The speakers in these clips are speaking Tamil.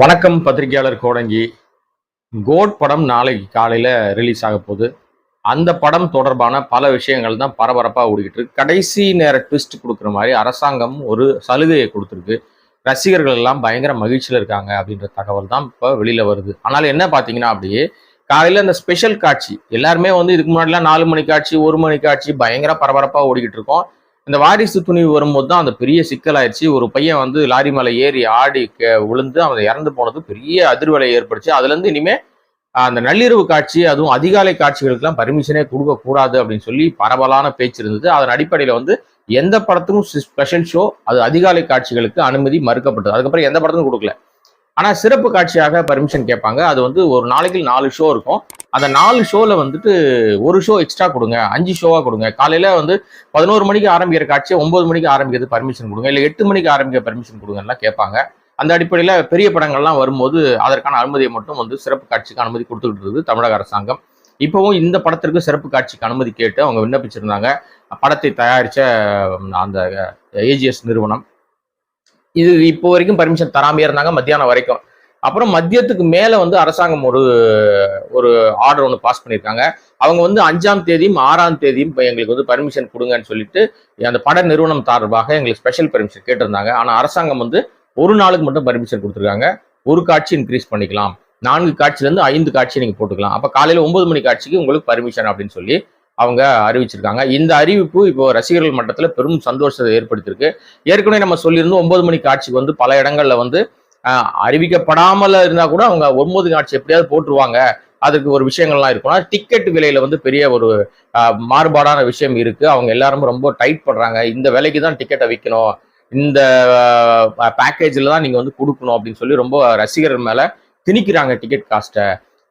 வணக்கம் பத்திரிகையாளர் கோடங்கி. கோட் படம் நாளைக்கு காலையில் ரிலீஸ் ஆக போகுது. அந்த படம் தொடர்பான பல விஷயங்கள் தான் பரபரப்பாக ஓடிக்கிட்டு இருக்கு. கடைசி நேர ட்விஸ்ட் கொடுக்குற மாதிரி அரசாங்கம் ஒரு சலுகையை கொடுத்துருக்கு. ரசிகர்கள் எல்லாம் பயங்கர மகிழ்ச்சியில் இருக்காங்க அப்படின்ற தகவல் தான் இப்போ வெளியில் வருது. ஆனால் என்ன பார்த்தீங்கன்னா அப்படியே காலையில் இந்த ஸ்பெஷல் காட்சி எல்லாருமே வந்து இதுக்கு முன்னாடிலாம் நாலு மணி காட்சி ஒரு மணி காட்சி பயங்கர பரபரப்பாக ஓடிக்கிட்டு இருக்கோம். இந்த வாரிசு துணிவு வரும்போது தான் அந்த பெரிய சிக்கலாயிருச்சு ஒரு பையன் வந்து லாரி மேலே ஏறி ஆடி க- விழுந்து அவன் இறந்து போனது பெரிய அதிர்வலை ஏற்படுச்சு. அதுலேருந்து இனிமே அந்த நள்ளிரவு காட்சி அதுவும் அதிகாலை காட்சிகளுக்கெல்லாம் பர்மிஷனே கொடுக்கக்கூடாது அப்படின்னு சொல்லி பரவலான பேச்சு இருந்தது. அதன் அடிப்படையில் வந்து எந்த படத்துக்கும் ஸ்பெஷல் ஷோ அது அதிகாலை காட்சிகளுக்கு அனுமதி மறுக்கப்பட்டது. அதுக்கப்புறம் எந்த படத்துக்கும் கொடுக்கல. ஆனால் சிறப்பு காட்சியாக பர்மிஷன் கேட்பாங்க. அது வந்து ஒரு நாளைக்கு நாலு ஷோ இருக்கும். அந்த நாலு ஷோவில் வந்துட்டு ஒரு ஷோ எக்ஸ்ட்ரா கொடுங்க. அஞ்சு ஷோவாக கொடுங்க. காலையில் வந்து பதினோரு மணிக்கு ஆரம்பிக்கிற காட்சியை ஒம்பது மணிக்கு ஆரம்பிக்கிறது பர்மிஷன் கொடுங்க. இல்லை எட்டு மணிக்கு ஆரம்பிக்க பர்மிஷன் கொடுங்கலாம் கேட்பாங்க. அந்த அடிப்படையில் பெரிய படங்கள்லாம் வரும்போது அதற்கான அனுமதியை மட்டும் வந்து சிறப்பு காட்சிக்கு அனுமதி கொடுத்துக்கிட்டு இருக்குது தமிழக அரசாங்கம். இப்போவும் இந்த படத்திற்கு சிறப்பு காட்சிக்கு அனுமதி கேட்டு அவங்க விண்ணப்பிச்சிருந்தாங்க. படத்தை தயாரித்த அந்த ஏஜிஎஸ் நிறுவனம். இது இப்போ வரைக்கும் பர்மிஷன் தராமையே இருந்தாங்க மத்தியானம் வரைக்கும். அப்புறம் மதியத்துக்கு மேலே வந்து அரசாங்கம் ஒரு ஒரு ஆர்டர் ஒன்று பாஸ் பண்ணியிருக்காங்க அவங்க வந்து அஞ்சாம் தேதியும் ஆறாம் தேதியும் இப்போ எங்களுக்கு வந்து பர்மிஷன் கொடுங்கன்னு சொல்லிட்டு அந்த பட நிறுவனம் சார்பாக எங்களுக்கு ஸ்பெஷல் பர்மிஷன் கேட்டிருந்தாங்க. ஆனால் அரசாங்கம் வந்து ஒரு நாளுக்கு மட்டும் பர்மிஷன் கொடுத்துருக்காங்க. ஒரு காட்சி இன்க்ரீஸ் பண்ணிக்கலாம். நான்கு காட்சிலேருந்து ஐந்து காட்சி நீங்கள் போட்டுக்கலாம். அப்போ காலையில் ஒன்பது மணி காட்சிக்கு உங்களுக்கு பர்மிஷன் அப்படின்னு சொல்லி அவங்க அறிவிச்சிருக்காங்க. இந்த அறிவிப்பு இப்போ ரசிகர்கள் மட்டத்தில் பெரும் சந்தோஷத்தை ஏற்படுத்தியிருக்கு. ஏற்கனவே நம்ம சொல்லியிருந்தோம் ஒன்பது மணி காட்சிக்கு வந்து பல இடங்களில் வந்து அறிவிக்கப்படாமல் இருந்தால் கூட அவங்க ஒன்பது காட்சி எப்படியாவது போட்டுருவாங்க. அதுக்கு ஒரு விஷயங்கள்லாம் இருக்கும்னா டிக்கெட் விலையில வந்து பெரிய ஒரு மாறுபாடான விஷயம் இருக்கு. அவங்க எல்லாரும் ரொம்ப டைட் பண்றாங்க இந்த விலைக்கு தான் டிக்கெட்டை விற்கணும் இந்த பேக்கேஜில் தான் நீங்கள் வந்து கொடுக்கணும் அப்படின்னு சொல்லி ரொம்ப ரசிகர்கள் மேலே திணிக்கிறாங்க டிக்கெட் காஸ்ட்டை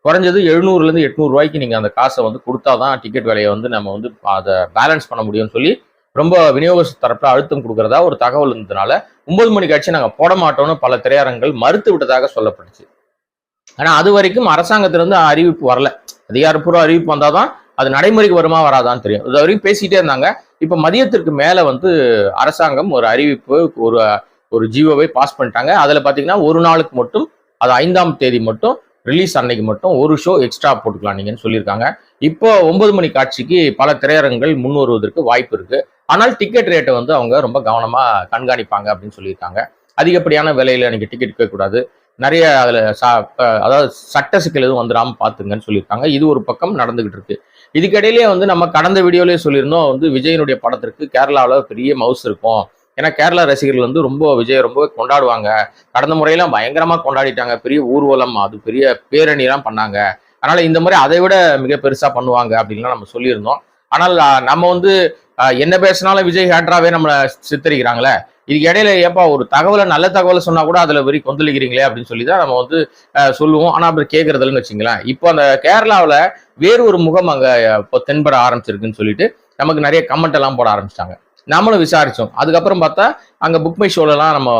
குறைஞ்சது எழுநூறுலேருந்து எட்நூறு ரூபாய்க்கு நீங்கள் அந்த காசை வந்து கொடுத்தா தான் டிக்கெட் விலையை வந்து நம்ம வந்து அதை பேலன்ஸ் பண்ண முடியும்னு சொல்லி ரொம்ப விநியோக தரப்பில் அழுத்தம் கொடுக்குறதா ஒரு தகவல் இருந்ததுனால ஒன்பது மணி காட்சி நாங்கள் போட மாட்டோம்னு பல திரையரங்குகள் மறுத்து விட்டதாக சொல்லப்பட்டுச்சு. ஆனால் அது வரைக்கும் அரசாங்கத்திலிருந்து அறிவிப்பு வரல. அதிகாரப்பூர்வ அறிவிப்பு வந்தால் தான் அது நடைமுறைக்கு வருமா வராதான்னு தெரியும். இது வரைக்கும் பேசிகிட்டே இருந்தாங்க. இப்போ மதியத்திற்கு மேலே வந்து அரசாங்கம் ஒரு அறிவிப்பு ஒரு ஒரு ஜியோவை பாஸ் பண்ணிட்டாங்க. அதில் பார்த்தீங்கன்னா ஒரு நாளுக்கு மட்டும் அது ஐந்தாம் தேதி மட்டும் ரிலீஸ் அன்னைக்கு மட்டும் ஒரு ஷோ எக்ஸ்ட்ரா போட்டுக்கலாம் நீங்கன்னு சொல்லியிருக்காங்க. இப்போ ஒன்பது மணி காட்சிக்கு பல திரையரங்குகள் முன் வருவதற்கு வாய்ப்பு இருக்கு. ஆனால் டிக்கெட் ரேட்டை வந்து அவங்க ரொம்ப கவனமாக கண்காணிப்பாங்க அப்படின்னு சொல்லியிருக்காங்க. அதிகப்படியான விலையில நீங்கள் டிக்கெட் கேட்கக்கூடாது நிறைய அதில் சா அதாவது சட்ட சிக்கல் எதுவும் வந்துடாமல் பார்த்துங்கன்னு சொல்லியிருக்காங்க. இது ஒரு பக்கம் நடந்துகிட்டு இருக்கு. இதுக்கிடையிலேயே வந்து நம்ம கடந்த வீடியோலேயே சொல்லியிருந்தோம் வந்து விஜயனுடைய படத்திற்கு கேரளாவில் பெரிய மவுஸ் இருக்கும். ஏன்னா கேரளா ரசிகர்கள் வந்து ரொம்ப விஜய் ரொம்ப கொண்டாடுவாங்க. கடந்த முறையெல்லாம் பயங்கரமா கொண்டாடிட்டாங்க. பெரிய ஊர்வலம் அது பெரிய பேரணிலாம் பண்ணாங்க. அதனால இந்த முறை அதை விட மிக பெருசா பண்ணுவாங்க அப்படின்லாம் நம்ம சொல்லியிருந்தோம். ஆனால் நம்ம வந்து என்ன பேசினாலும் விஜய் ஹேட்ராவே நம்மளை சித்தரிக்கிறாங்களே. இதுக்கு இடையில ஏப்பா ஒரு தகவலை நல்ல தகவலை சொன்னா கூட அதுல வெறி கொந்தளிக்கிறீங்களே அப்படின்னு சொல்லி தான் நம்ம வந்து சொல்லுவோம். ஆனா அப்படி கேட்கறதில்லன்னு வச்சுங்களேன். இப்போ அந்த கேரளாவில் வேறு ஒரு முகம் அங்க இப்போ தென்பட ஆரம்பிச்சிருக்குன்னு சொல்லிட்டு நமக்கு நிறைய கமெண்ட் எல்லாம் போட ஆரம்பிச்சிட்டாங்க. நாமளும் விசாரிச்சோம். அதுக்கப்புறம் பார்த்தா அங்க புக் மை ஷோலலாம் நம்ம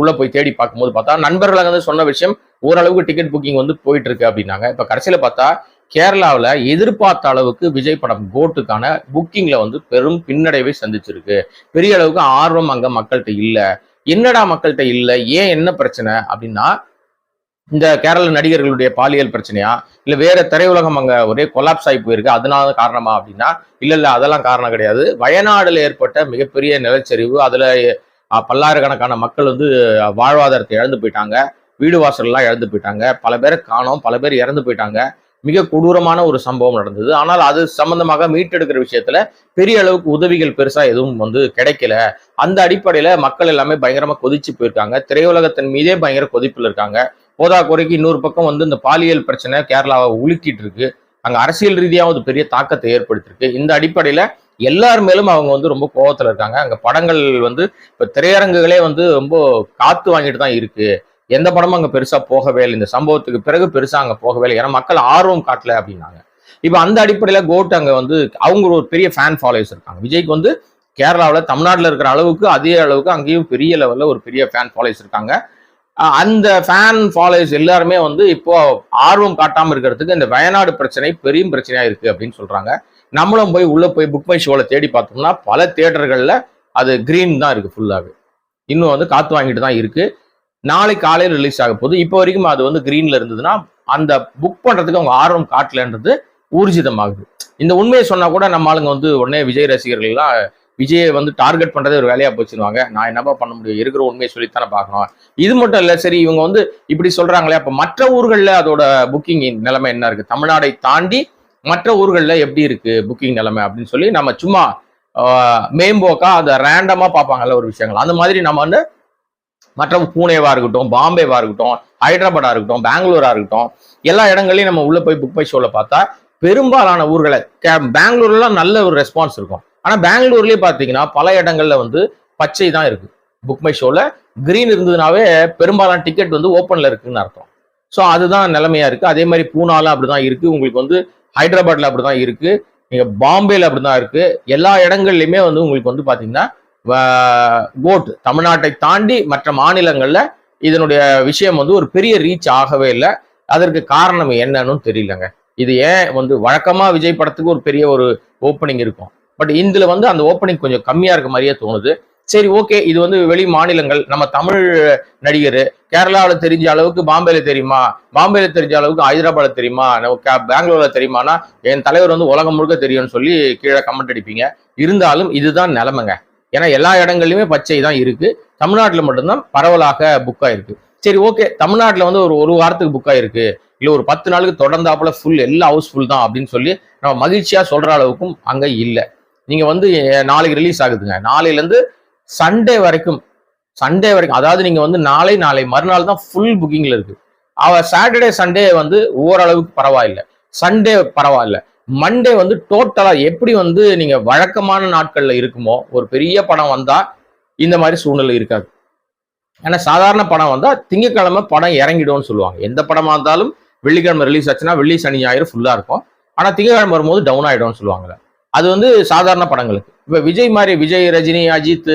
உள்ள போய் தேடி பார்க்கும்போது பார்த்தா நண்பர்கள் வந்து சொன்ன விஷயம் ஓரளவுக்கு டிக்கெட் புக்கிங் வந்து போயிட்டு இருக்கு அப்படின்னாங்க. இப்ப கடைசியில பார்த்தா கேரளாவில் எதிர்பார்த்த அளவுக்கு விஜய் படம் கோட்டுக்கான புக்கிங்கில் வந்து பெரும் பின்னடைவை சந்திச்சிருக்கு. பெரிய அளவுக்கு ஆர்வம் அங்கே மக்கள்கிட்ட இல்லை. என்னடா மக்கள்கிட்ட இல்லை? ஏன் என்ன பிரச்சனை? அப்படின்னா இந்த கேரள நடிகர்களுடைய பாலியல் பிரச்சனையா? இல்ல வேற திரையுலகம் அங்க ஒரே கொலாப்ஸ் ஆகி போயிருக்கு அதனால காரணமா அப்படின்னா? இல்ல இல்ல அதெல்லாம் காரணம் கிடையாது. வயநாடுல ஏற்பட்ட மிகப்பெரிய நிலச்சரிவு அதுல பல்லாயிரக்கணக்கான மக்கள் வந்து வாழ்வாதாரத்தை இழந்து போயிட்டாங்க. வீடு வாசல்லாம் இழந்து போயிட்டாங்க. பல பேரை காணோம் பல பேர் இறந்து போயிட்டாங்க. மிக கொடூரமான ஒரு சம்பவம் நடந்தது. ஆனால் அது சம்பந்தமாக மீட்டெடுக்கிற விஷயத்துல பெரிய அளவுக்கு உதவிகள் பெருசா எதுவும் வந்து கிடைக்கல. அந்த அடிப்படையில மக்கள் எல்லாமே பயங்கரமா கொதிச்சு போயிருக்காங்க. திரையுலகத்தின் மீதே பயங்கர கொதிப்பில் இருக்காங்க. போதா குறைக்கு இன்னொரு பக்கம் வந்து இந்த பாலியல் பிரச்சனை கேரளாவை உலுக்கிட்டு இருக்கு. அங்கே அரசியல் ரீதியாக ஒரு பெரிய தாக்கத்தை ஏற்படுத்தியிருக்கு. இந்த அடிப்படையில் எல்லார் மேலும் அவங்க வந்து ரொம்ப கோபத்தில் இருக்காங்க. அங்கே படங்கள் வந்து இப்போ திரையரங்குகளே வந்து ரொம்ப காத்து வாங்கிட்டு தான் இருக்கு. எந்த படமும் அங்கே பெருசாக போகவே இல்லை. இந்த சம்பவத்துக்கு பிறகு பெருசாக அங்கே போகவே இல்லை. ஏன்னா மக்கள் ஆர்வம் காட்டல அப்படின்னாங்க. இப்போ அந்த அடிப்படையில் கோட் அங்கே வந்து அவங்க ஒரு பெரிய ஃபேன் ஃபாலோவர்ஸ் இருக்காங்க. விஜய்க்கு வந்து கேரளாவில் தமிழ்நாட்டில் இருக்கிற அளவுக்கு அதே அளவுக்கு அங்கேயும் பெரிய லெவலில் ஒரு பெரிய ஃபேன் ஃபாலோவர்ஸ் இருக்காங்க. அந்த ஃபேன் ஃபாலோயர்ஸ் எல்லாருமே வந்து இப்போ ஆர்வம் காட்டாமல் இருக்கிறதுக்கு இந்த வயநாடு பிரச்சனை பெரிய பிரச்சனையா இருக்கு அப்படின்னு சொல்றாங்க. நம்மளும் போய் உள்ள போய் புக் மை ஷோவில் தேடி பார்த்தோம்னா பல தேட்டர்களில் அது கிரீன் தான் இருக்கு ஃபுல்லாகவே இன்னும் வந்து காத்து வாங்கிட்டு தான் இருக்கு. நாளை காலையில் ரிலீஸ் ஆக போகுது. இப்போ வரைக்கும் அது வந்து கிரீன்ல இருந்ததுன்னா அந்த புக் பண்றதுக்கு அவங்க ஆர்வம் காட்டலன்றது ஊர்ஜிதமாகுது. இந்த உண்மையை சொன்னா கூட நம்ம ஆளுங்க வந்து உடனே விஜய் ரசிகர்கள்லாம் விஜயை வந்து டார்கெட் பண்றதே ஒரு வேலையா போச்சுருவாங்க நான் என்னப்பா பண்ண முடியும்? இருக்கிற உண்மையை சொல்லித்தானே பார்க்கணும். இது மட்டும் இல்ல சரி இவங்க வந்து இப்படி சொல்றாங்களே அப்ப மற்ற ஊர்கள்ல அதோட புக்கிங் நிலைமை என்ன இருக்கு? தமிழ்நாடை தாண்டி மற்ற ஊர்கள்ல எப்படி இருக்கு புக்கிங் நிலைமை அப்படின்னு சொல்லி நம்ம சும்மா மேம்போக்கா அதை ரேண்டமா பார்ப்பாங்கல்ல ஒரு விஷயங்கள். அந்த மாதிரி நம்ம வந்து மற்ற பூனேவா இருக்கட்டும் பாம்பேவா இருக்கட்டும் ஹைதராபாடா இருக்கட்டும் பெங்களூரா இருக்கட்டும் எல்லா இடங்களையும் நம்ம உள்ள போய் புக் பை ஷோல பார்த்தா பெரும்பாலான ஊர்களை கே- பெங்களூர்லாம் நல்ல ஒரு ரெஸ்பான்ஸ் இருக்கும். ஆனா பெங்களூர்லயே பாத்தீங்கன்னா பல இடங்கள்ல வந்து பச்சை தான் இருக்கு. புக் மை ஷோல கிரீன் இருந்ததுனாவே பெரும்பாலான டிக்கெட் வந்து ஓப்பன்ல இருக்குன்னு அர்த்தம். ஸோ அதுதான் நிலைமையா இருக்கு. அதே மாதிரி பூனால அப்படிதான் இருக்கு. உங்களுக்கு வந்து ஹைதராபாத்ல அப்படிதான் இருக்கு. நீங்க பாம்பேல அப்படிதான் இருக்கு. எல்லா இடங்கள்லயுமே வந்து உங்களுக்கு வந்து பாத்தீங்கன்னா கோட் தமிழ்நாட்டை தாண்டி மற்ற மாநிலங்கள்ல இதனுடைய விஷயம் வந்து ஒரு பெரிய ரீச் ஆகவே இல்லை. அதற்கு காரணம் என்னன்னு தெரியலங்க. இது ஏன் வந்து வழக்கமா விஜய் படத்துக்கு ஒரு பெரிய ஒரு ஓப்பனிங் இருக்கும். பட் இதுல வந்து அந்த ஓப்பனிங் கொஞ்சம் கம்மியா இருக்க மாதிரியே தோணுது. சரி ஓகே இது வந்து வெளி மாநிலங்கள் நம்ம தமிழ் நடிகர் கேரளாவில் தெரிஞ்ச அளவுக்கு பாம்பேல தெரியுமா? பாம்பேல தெரிஞ்ச அளவுக்கு ஹைதராபாத்ல தெரியுமா? நம்ம கே- பெங்களூர்ல தெரியுமானா? என் தலைவர் வந்து உலகம் முழுக்க தெரியும்னு சொல்லி கீழே கமெண்ட் அடிப்பீங்க. இருந்தாலும் இதுதான் நிலைமைங்க. ஏன்னா எல்லா இடங்கள்லையுமே பச்சை தான் இருக்கு. தமிழ்நாட்டில் மட்டும்தான் பரவலாக புக் ஆயிருக்கு. சரி ஓகே தமிழ்நாட்டில் வந்து ஒரு ஒரு வாரத்துக்கு புக் ஆயிருக்கு. இல்லை ஒரு பத்து நாளுக்கு தொடர்ந்தாப்புல ஃபுல் எல்லா ஹவுஸ்ஃபுல் தான் அப்படின்னு சொல்லி நம்ம மகிழ்ச்சியா சொல்ற அளவுக்கும் அங்கே இல்லை. நீங்க வந்து நாளைக்கு ரிலீஸ் ஆகுதுங்க. நாளையிலேருந்து சண்டே வரைக்கும் சண்டே வரைக்கும் அதாவது நீங்க வந்து நாளை நாளை மறுநாள் தான் ஃபுல் புக்கிங்ல இருக்கு. அவ சாட்டர்டே சண்டே வந்து ஓரளவுக்கு பரவாயில்லை. சண்டே பரவாயில்ல. மண்டே வந்து டோட்டலா எப்படி வந்து நீங்க வழக்கமான நாட்கள்ல இருக்குமோ ஒரு பெரிய படம் வந்தா இந்த மாதிரி சூழ்நிலை இருக்காது. ஏன்னா சாதாரண படம் வந்தா திங்கக்கிழமை படம் இறங்கிடும்னு சொல்லுவாங்க. எந்த படமா இருந்தாலும் வெள்ளிக்கிழமை ரிலீஸ் ஆச்சுன்னா வெள்ளி சனி ஞாயிறு ஃபுல்லா இருக்கும். ஆனா திங்கக்கிழமை வரும்போது டவுன் ஆயிடும்னு சொல்லுவாங்க அது வந்து சாதாரண படங்களுக்கு. இப்போ விஜய் மாதிரி விஜய் ரஜினி அஜித்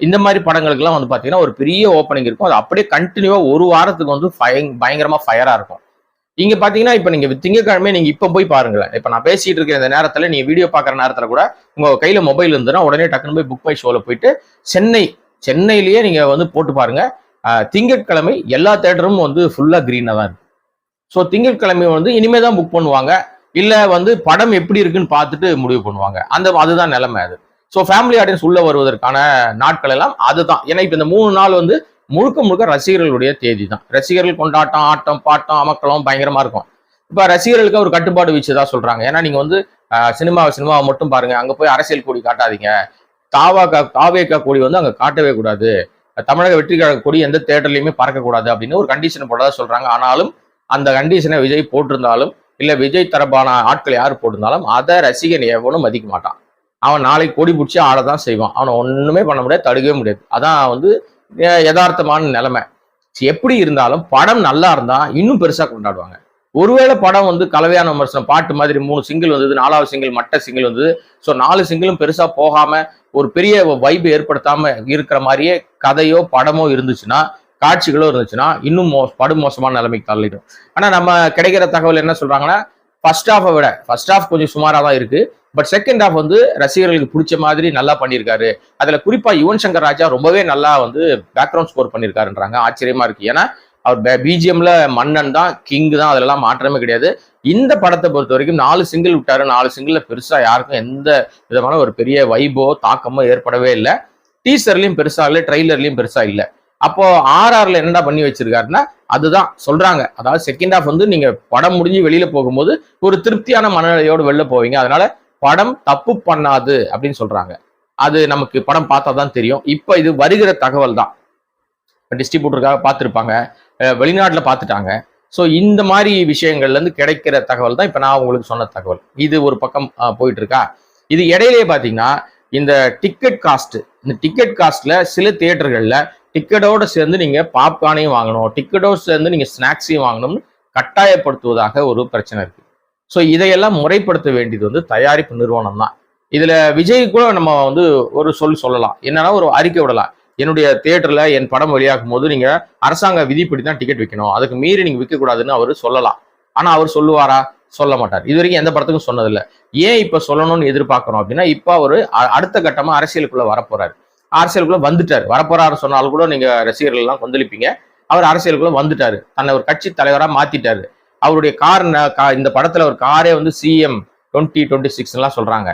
இந்த மாதிரி படங்களுக்குலாம் வந்து பார்த்தீங்கன்னா ஒரு பெரிய ஓப்பனிங் இருக்கும். அது அப்படியே கண்டினியூவாக ஒரு வாரத்துக்கு வந்து ஃபயங் பயங்கரமாக ஃபயராக இருக்கும். இங்கே பார்த்தீங்கன்னா இப்போ நீங்கள் திங்கக்கிழமை நீங்கள் இப்போ போய் பாருங்களேன். இப்போ நான் பேசிட்டு இருக்கிற இந்த நேரத்தில் நீங்கள் வீடியோ பார்க்குற நேரத்தில் கூட உங்கள் கையில் மொபைல் இருந்துன்னா உடனே டக்குன்னு போய் புக் பை ஷோவில் போயிட்டு சென்னை சென்னையிலேயே நீங்கள் வந்து போட்டு பாருங்கள் திங்கட்கிழமை எல்லா தேட்டரும் வந்து ஃபுல்லாக க்ரீனாக தான் இருக்கு. ஸோ திங்கட்கிழமை வந்து இனிமே தான் புக் பண்ணுவாங்க. இல்லை வந்து படம் எப்படி இருக்குன்னு பார்த்துட்டு முடிவு பண்ணுவாங்க. அந்த அதுதான் நிலைமை அது. ஸோ ஃபேமிலி ஆடியன்ஸ் உள்ள வருவதற்கான நாட்கள் எல்லாம் அதுதான். ஏன்னா இப்போ இந்த மூணு நாள் வந்து முழுக்க முழுக்க ரசிகர்களுடைய தேதி தான் ரசிகர்கள் கொண்டாட்டம் ஆட்டம் பாட்டம் அமக்களம் பயங்கரமா இருக்கும். இப்போ ரசிகர்களுக்கு ஒரு கட்டுப்பாடு வச்சுதான் சொல்றாங்க. ஏன்னா நீங்க வந்து சினிமாவை சினிமாவை மட்டும் பாருங்க. அங்க போய் அரசியல் கொடி காட்டாதீங்க. தாவாக்கா தாவேக்கா கொடி வந்து அங்க காட்டவே கூடாது. தமிழக வெற்றி கழக கொடி எந்த தேட்டர்லையுமே பறக்கக்கூடாது அப்படின்னு ஒரு கண்டிஷன் போட்டதா சொல்றாங்க. ஆனாலும் அந்த கண்டிஷனை விஜய் போட்டிருந்தாலும் இல்லை விஜய் தரப்பான ஆட்கள் யார் போட்டிருந்தாலும் அதை ரசிகன் எவனும் மதிக்க மாட்டான். அவன் நாளைக்கு கொடி பிடிச்சி ஆடதான் செய்வான். அவனை ஒன்றுமே பண்ண முடியாது தடுக்கவே முடியாது. அதான் வந்து யதார்த்தமான நிலைமை. எப்படி இருந்தாலும் படம் நல்லா இருந்தா இன்னும் பெருசாக கொண்டாடுவாங்க. ஒருவேளை படம் வந்து கலவையான விமர்சனம் பாட்டு மாதிரி மூணு சிங்கிள் வந்தது நாலாவது சிங்கிள் மட்ட சிங்கிள் வந்தது. ஸோ நாலு சிங்கிளும் பெருசாக போகாமல் ஒரு பெரிய வைப் ஏற்படுத்தாமல் இருக்கிற மாதிரியே கதையோ படமோ இருந்துச்சுன்னா காட்சிகளோ இருந்துச்சுன்னா இன்னும் மோ படுமோசமான நிலைமைக்கு தள்ளிடும். ஆனால் நம்ம கிடைக்கிற தகவல் என்ன சொல்றாங்கன்னா ஃபர்ஸ்ட் ஹாஃபை விட ஃபர்ஸ்ட் ஹாஃப் கொஞ்சம் சுமாராக தான் இருக்கு. பட் செகண்ட் ஹாஃப் வந்து ரசிகர்களுக்கு பிடிச்ச மாதிரி நல்லா பண்ணியிருக்காரு. அதில் குறிப்பாக யுவன் சங்கர் ராஜா ரொம்பவே நல்லா வந்து பேக்ரவுண்ட் ஸ்கோர் பண்ணியிருக்காருன்றாங்க. ஆச்சரியமா இருக்கு. ஏன்னா அவர் பிஜிஎம்ல மன்னன் தான் கிங் தான் அதெல்லாம் மாற்றமே கிடையாது. இந்த படத்தை பொறுத்த வரைக்கும் நாலு சிங்கிள் விட்டாரு. நாலு சிங்கிள்ல பெருசா யாருக்கும் எந்த விதமான ஒரு பெரிய வைபோ தாக்கமோ ஏற்படவே இல்லை. டீசர்லயும் பெருசா இல்லை ட்ரெய்லர்லயும் பெருசா இல்லை. அப்போ ஆர்ஆர்ல என்னடா பண்ணி வச்சிருக்காருன்னா அதுதான் சொல்றாங்க. அதாவது செகண்ட் ஹாஃப் வந்து நீங்க படம் முடிஞ்சு வெளியில போகும்போது ஒரு திருப்தியான மனநிலையோடு வெளில போவீங்க. அதனால படம் தப்பு பண்ணாது அப்படின்னு சொல்றாங்க. அது நமக்கு படம் பார்த்தா தான் தெரியும். இப்போ இது வருகிற தகவல் தான். டிஸ்ட்ரிபியூட்டருக்காக பார்த்துருப்பாங்க. வெளிநாட்டில் பார்த்துட்டாங்க. ஸோ இந்த மாதிரி விஷயங்கள்லேருந்து கிடைக்கிற தகவல் தான் இப்போ நான் உங்களுக்கு சொன்ன தகவல். இது ஒரு பக்கம் போயிட்டு இருக்கா இது இடையிலேயே பார்த்தீங்கன்னா இந்த டிக்கெட் காஸ்ட் இந்த டிக்கெட் காஸ்ட்ல சில தியேட்டர்களில் டிக்கெட்டோடு சேர்ந்து நீங்கள் பாப்கார்னையும் வாங்கணும். டிக்கெட்டோடு சேர்ந்து நீங்கள் ஸ்நாக்ஸையும் வாங்கணும்னு கட்டாயப்படுத்துவதாக ஒரு பிரச்சனை இருக்குது ஸோ இதையெல்லாம் முறைப்படுத்த வேண்டியது வந்து தயாரிப்பு நிறுவனம் தான். இதில் விஜய் கூட நம்ம வந்து ஒரு சொல் சொல்லலாம். என்னன்னா ஒரு அறிக்கை விடலாம். என்னுடைய தேட்டரில் என் படம் வெளியாகும் போது நீங்கள் அரசாங்க விதிப்படி தான் டிக்கெட் விற்கணும் அதுக்கு மீறி நீங்கள் விற்கக்கூடாதுன்னு அவர் சொல்லலாம். ஆனால் அவர் சொல்லுவாரா? சொல்ல மாட்டார். இது வரைக்கும் எந்த படத்துக்கும் சொன்னதில்லை. ஏன் இப்போ சொல்லணும்னு எதிர்பார்க்குறோம் அப்படின்னா இப்போ அவர் அடுத்த கட்டமாக அரசியலுக்குள்ளே வரப்போறாரு. அரசியலுக்குள்ள வந்துட்டார். வரப்போறாரு சொன்னாலும் கூட நீங்க ரசிகர்கள் எல்லாம் கொந்தளிப்பீங்க. அவர் அரசியலுக்குள்ள வந்துட்டாரு. தன்னை ஒரு கட்சி தலைவரா மாத்திட்டாரு. அவருடைய கார் ந- இந்த படத்துல ஒரு காரே வந்து சிஎம் டுவெண்ட்டி டுவெண்ட்டி சிக்ஸ்லாம் சொல்றாங்க.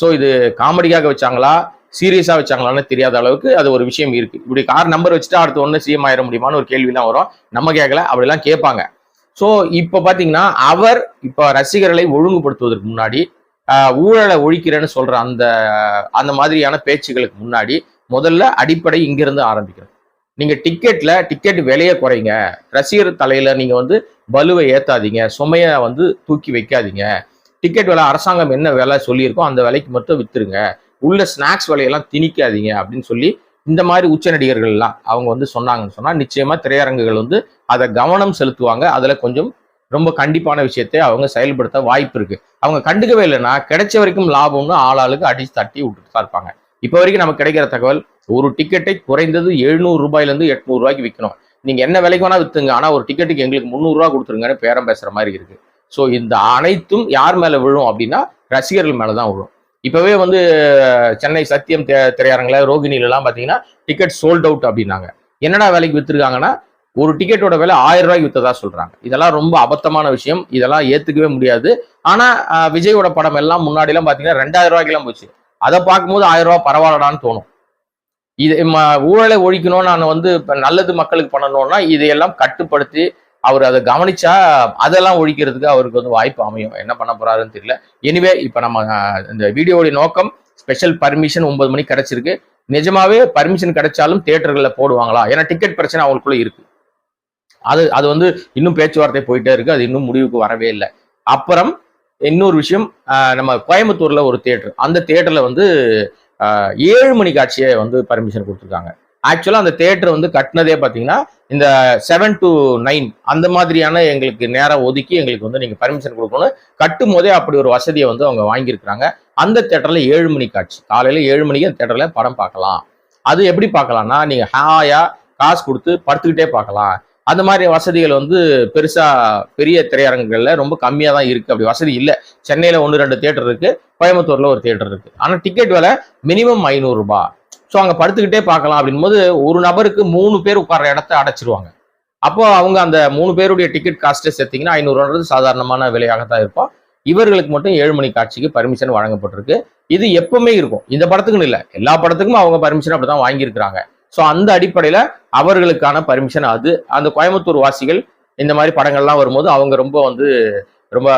ஸோ இது காமெடிக்காக வச்சாங்களா? சீரியஸா வச்சாங்களான்னு தெரியாத அளவுக்கு அது ஒரு விஷயம் இருக்கு. இப்படி கார் நம்பர் வச்சுட்டா அடுத்து ஒன்று சிஎம் ஆயிட முடியுமான்னு ஒரு கேள்விலாம் வரும். நம்ம கேட்கல அப்படிலாம் கேட்பாங்க. ஸோ இப்போ பார்த்தீங்கன்னா அவர் இப்போ ரசிகர்களை ஒழுங்குபடுத்துவதற்கு முன்னாடி ஊழலை ஒழிக்கிறேன்னு சொல்ற அந்த அந்த மாதிரியான பேச்சுகளுக்கு முன்னாடி முதல்ல அடிப்படை இங்கிருந்து ஆரம்பிக்கணும். நீங்க டிக்கெட்ல டிக்கெட் விலையை குறைங்க. ரசிகர் தலையில நீங்க வந்து பலுவை ஏத்தாதீங்க. சுமையை வந்து தூக்கி வைக்காதீங்க. டிக்கெட் விலை அரசாங்கம் என்ன விலை சொல்லியிருக்கோ அந்த விலைக்கு மட்டும் வித்துருங்க. உள்ள ஸ்நாக்ஸ் விலையெல்லாம் திணிக்காதீங்க அப்படின்னு சொல்லி இந்த மாதிரி உச்ச நடிகர்கள்லாம் அவங்க வந்து சொன்னாங்கன்னு சொன்னா நிச்சயமா திரையரங்குகள் வந்து அதை கவனம் செலுத்துவாங்க. அதுல கொஞ்சம் ரொம்ப கண்டிப்பான விஷயத்தை அவங்க செயல்படுத்த வாய்ப்பு இருக்கு. அவங்க கண்டுக்கவே இல்லைன்னா கிடைச்ச வரைக்கும் லாபம்னு ஆளாளுக்கு அடிச்சு தட்டி விட்டுட்டு தான் இருப்பாங்க. இப்போ வரைக்கும் நமக்கு கிடைக்கிற தகவல் ஒரு டிக்கெட்டை குறைந்தது எழுநூறு ரூபாயிலேருந்து எட்நூறு ரூபாய்க்கு விற்கணும். நீங்க என்ன விலைக்கு வேணா வித்துங்க ஆனா ஒரு டிக்கெட்டுக்கு எங்களுக்கு முந்நூறுரூவா கொடுத்துருங்கன்னு பேரம் பேசுற மாதிரி இருக்கு. ஸோ இந்த அனைத்தும் யார் மேல விழும் அப்படின்னா ரசிகர்கள் மேலே தான் விழும். இப்பவே வந்து சென்னை சத்தியம் தே- திரையரங்குல ரோகிணில எல்லாம் பாத்தீங்கன்னா டிக்கெட் சோல்ட் அவுட் அப்படின்னாங்க. என்னடா விலைக்கு வித்துருக்காங்கன்னா ஒரு டிக்கெட்டோட விலை ஆயிரம் ரூபாய்க்கு வித்ததா சொல்றாங்க. இதெல்லாம் ரொம்ப அபத்தமான விஷயம். இதெல்லாம் ஏத்துக்கவே முடியாது. ஆனா விஜயோட படம் எல்லாம் முன்னாடி எல்லாம் பாத்தீங்கன்னா ரெண்டாயிரம் ரூபாய்க்கு எல்லாம் போச்சு. அதை பார்க்கும்போது ஆயிரம் ரூபா பரவாயில்லடான்னு தோணும். இது ம- ஊழலை ஒழிக்கணும் நான் வந்து இப்போ நல்லது மக்களுக்கு பண்ணணும்னா இதையெல்லாம் கட்டுப்படுத்தி அவர் அதை கவனிச்சா அதெல்லாம் ஒழிக்கிறதுக்கு அவருக்கு வந்து வாய்ப்பு அமையும். என்ன பண்ண போறாருன்னு தெரியல. எனிவே இப்ப நம்ம இந்த வீடியோவுடைய நோக்கம் ஸ்பெஷல் பர்மிஷன் ஒன்பது மணிக்கு கிடைச்சிருக்கு. நிஜமாவே பர்மிஷன் கிடைச்சாலும் தியேட்டர்களில் போடுவாங்களா? ஏன்னா டிக்கெட் பிரச்சனை அவங்களுக்குள்ள இருக்கு. அது அது வந்து இன்னும் பேச்சுவார்த்தை போயிட்டே இருக்கு. அது இன்னும் முடிவுக்கு வரவே இல்லை. அப்புறம் இன்னொரு விஷயம் நம்ம கோயம்புத்தூர்ல ஒரு தியேட்டர். அந்த தியேட்டர்ல வந்து ஏழு மணி காட்சியை வந்து பர்மிஷன் கொடுத்துருக்காங்க. ஆக்சுவலாக அந்த தேட்டர் வந்து கட்டினதே பார்த்தீங்கன்னா இந்த செவன் டு நைன் அந்த மாதிரியான எங்களுக்கு நேரம் ஒதுக்கி எங்களுக்கு வந்து நீங்கள் பர்மிஷன் கொடுக்கணும். கட்டும் போதே அப்படி ஒரு வசதியை வந்து அவங்க வாங்கியிருக்கிறாங்க. அந்த தேட்டரில் ஏழு மணி காட்சி. காலையில் ஏழு மணிக்கு அந்த தேட்டரில் படம் பார்க்கலாம். அது எப்படி பார்க்கலாம்னா நீங்கள் ஹாயாக காசு கொடுத்து படுத்துக்கிட்டே பார்க்கலாம். அந்த மாதிரி வசதிகள் வந்து பெருசா பெரிய திரையரங்குகள்ல ரொம்ப கம்மியா தான் இருக்கு. அப்படி வசதி இல்லை. சென்னையில ஒன்று ரெண்டு தேட்டர் இருக்கு. கோயம்புத்தூர்ல ஒரு தேட்டர் இருக்கு. ஆனா டிக்கெட் விலை மினிமம் ஐநூறு ரூபாய். ஸோ அங்கே படுத்துக்கிட்டே பார்க்கலாம் அப்படின் போது ஒரு நபருக்கு மூணு பேர் உட்கார்ற இடத்த அடைச்சிருவாங்க. அப்போ அவங்க அந்த மூணு பேருடைய டிக்கெட் காஸ்ட்டை சேர்த்திங்கன்னா ஐநூறுன்றது சாதாரணமான விலையாக தான் இருக்கும். இவர்களுக்கு மட்டும் ஏழு மணி காட்சிக்கு பர்மிஷன் வழங்கப்பட்டிருக்கு. இது எப்பவுமே இருக்கும். இந்த படத்துக்குன்னு இல்லை. எல்லா படத்துக்கும் அவங்க பர்மிஷன் அப்படி தான் வாங்கியிருக்கிறாங்க. ஸோ அந்த அடிப்படையில் அவர்களுக்கான பர்மிஷன் அது அந்த கோயம்புத்தூர் வாசிகள் இந்த மாதிரி படங்கள்லாம் வரும்போது அவங்க ரொம்ப வந்து ரொம்ப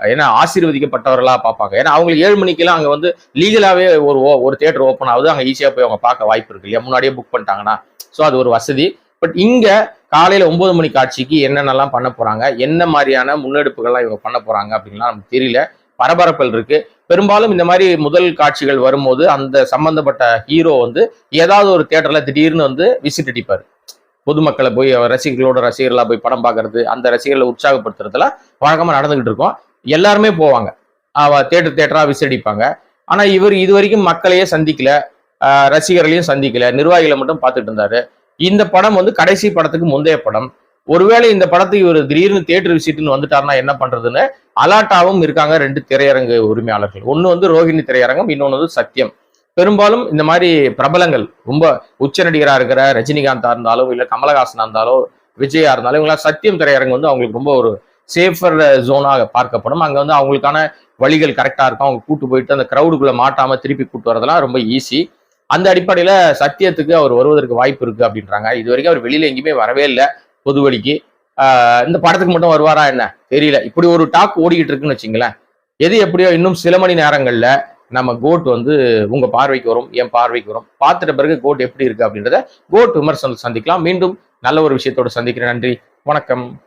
ஏன்னா ஆசீர்வதிக்கப்பட்டவர்களா பார்ப்பாங்க. ஏன்னா அவங்களுக்கு ஏழு மணிக்கெல்லாம் அங்கே வந்து லீகலாகவே ஒரு ஓ- ஒரு தேட்டர் ஓப்பன் ஆகுது. அங்கே ஈஸியாக போய் அவங்க பார்க்க வாய்ப்பு இருக்கு இல்லையா? முன்னாடியே புக் பண்ணிட்டாங்கன்னா. ஸோ அது ஒரு வசதி. பட் இங்கே காலையில் ஒன்பது மணி காட்சிக்கு என்னென்னலாம் பண்ண போகிறாங்க என்ன மாதிரியான முன்னெடுப்புகள்லாம் இவங்க பண்ண போகிறாங்க அப்படின்லாம் நமக்கு தெரியல. பரபரப்பல் இருக்கு. பெரும்பாலும் இந்த மாதிரி முதல் காட்சிகள் வரும்போது அந்த சம்பந்தப்பட்ட ஹீரோ வந்து ஏதாவது ஒரு தியேட்டர்ல திடீர்னு வந்து விசிட் அடிப்பார். பொதுமக்களை போய் ரசிகர்களோட ரசிகர்களா போய் படம் பார்க்கறது அந்த ரசிகர்களை உற்சாகப்படுத்துறதுல வழக்கமா நடந்துகிட்டு இருக்கும். எல்லாருமே போவாங்க. தேட்டர் தேட்டரா விசிட் அடிப்பாங்க. ஆனா இவர் இது வரைக்கும் மக்களையே சந்திக்கல. ரசிகர்களையும் சந்திக்கல. நிர்வாகிகளை மட்டும் பார்த்துட்டு இருந்தாரு. இந்த படம் வந்து கடைசி படத்துக்கு முந்தைய படம். ஒருவேளை இந்த படத்துக்கு இவர் திடீர்னு தியேட்டர் விசிட்டுன்னு வந்துட்டாருன்னா என்ன பண்றதுன்னு அலாட்டாவும் இருக்காங்க ரெண்டு திரையரங்கு உரிமையாளர்கள். ஒன்று வந்து ரோஹிணி திரையரங்கம் இன்னொன்று வந்து சத்யம். பெரும்பாலும் இந்த மாதிரி பிரபலங்கள் ரொம்ப உச்ச நடிகராக இருக்கிற ரஜினிகாந்தா இருந்தாலும் இல்லை கமலஹாசனா இருந்தாலும் விஜயா இருந்தாலும் இவங்களாம் சத்தியம் திரையரங்கு வந்து அவங்களுக்கு ரொம்ப ஒரு சேஃபர் ஜோனாக பார்க்கப்படும். அங்கே வந்து அவங்களுக்கான வழிகள் கரெக்டாக இருக்கும். அவங்க கூட்டு போயிட்டு அந்த க்ரௌடுக்குள்ளே மாட்டாமல் திருப்பி கூட்டு வரதெல்லாம் ரொம்ப ஈஸி அந்த அடிப்படையில் சத்தியத்துக்கு அவர் வருவதற்கு வாய்ப்பு இருக்குது அப்படின்றாங்க. இது வரைக்கும் அவர் வெளியில் எங்கேயுமே வரவே இல்லை. பொது வழிக்கு இந்த படத்துக்கு மட்டும் வருவாரா என்ன? தெரியல. இப்படி ஒரு டாக் ஓடிக்கிட்டு இருக்குன்னு வச்சுங்களேன் எது எப்படியோ இன்னும் சில மணி நேரங்களில் நம்ம கோட் வந்து உங்கள் பார்வைக்கு வரும் என் பார்வைக்கு வரும். பார்த்துட்ட பிறகு கோட் எப்படி இருக்குது அப்படின்றத கோட் விமர்சனம் சந்திக்கலாம். மீண்டும் நல்ல ஒரு விஷயத்தோடு சந்திக்கிறேன். நன்றி. வணக்கம்.